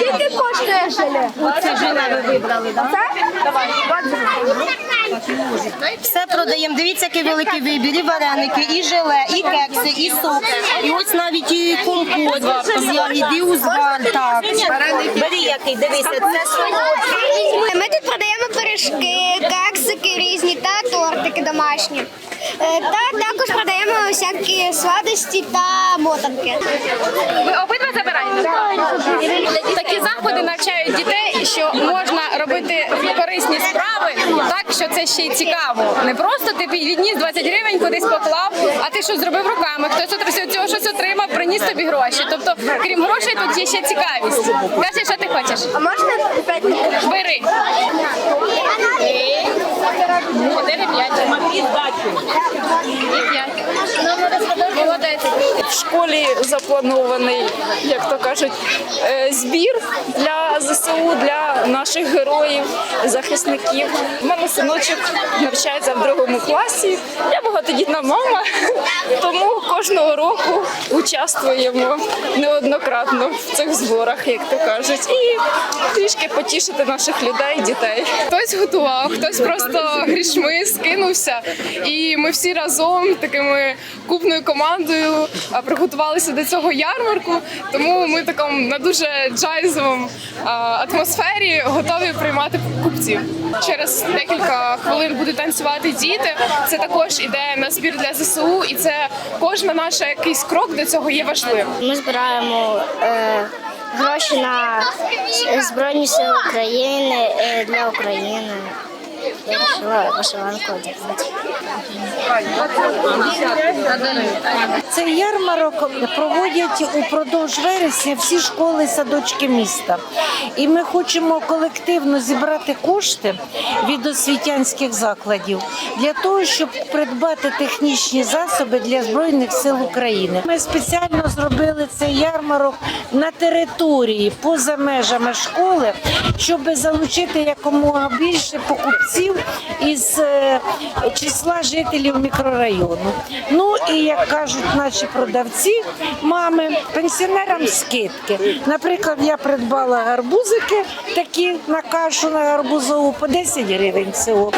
Скільки коштує желе? Це желе ви вибрали, так? Все продаємо. Дивіться, який великий вибір. І вареники, і желе, і кекси, і сок. І ось навіть і компот з ягід, і узвар. Так. Бери який, дивися, це солодкий. Ми тут продаємо пиріжки, кексики різні та тортики домашні. Е, Та також продаємо всякі сладості та мотанки. Ви обидва забираєте? Такі заходи навчають дітей, що можна робити корисні справи так, що це ще й цікаво. Не просто ти відніс 20 гривень, кудись поклав, а ти що зробив руками, хтось цього щось отримав, приніс тобі гроші. Тобто, крім грошей, тут є ще цікавість. Кажи, що ти хочеш. А можна Бери. Один і п'ять. І. Молодець. в школі запланований, як то кажуть, е, збір для ЗСУ, для наших героїв, захисників. У мене синочок навчається в другому класі. Я багатодітна мама, кожного року участвуємо неоднократно в цих зборах, як то кажуть, і трішки потішити наших людей, дітей. Хтось готував, хтось просто грішми скинувся, і ми всі разом такими купною командою приготувалися до цього ярмарку. Тому ми такому на дуже джайзовому атмосфері готові приймати купців. Через декілька хвилин будуть танцювати діти. Це також іде на збір для ЗСУ, і це кожна наша якийсь крок до цього є важливим. Ми збираємо е, гроші на Збройні Сили України е, для України. Цей ярмарок проводять упродовж вересня всі школи садочки міста. І ми хочемо колективно зібрати кошти від освітянських закладів для того, щоб придбати технічні засоби для Збройних сил України. Ми спеціально зробили цей ярмарок на території поза межами школи, щоб залучити якомога більше покупців із е, числа жителів мікрорайону. Ну і як кажуть наші продавці, мами, пенсіонерам скидки. Наприклад, я придбала гарбузики такі на кашу на гарбузову по 10 гривень всього.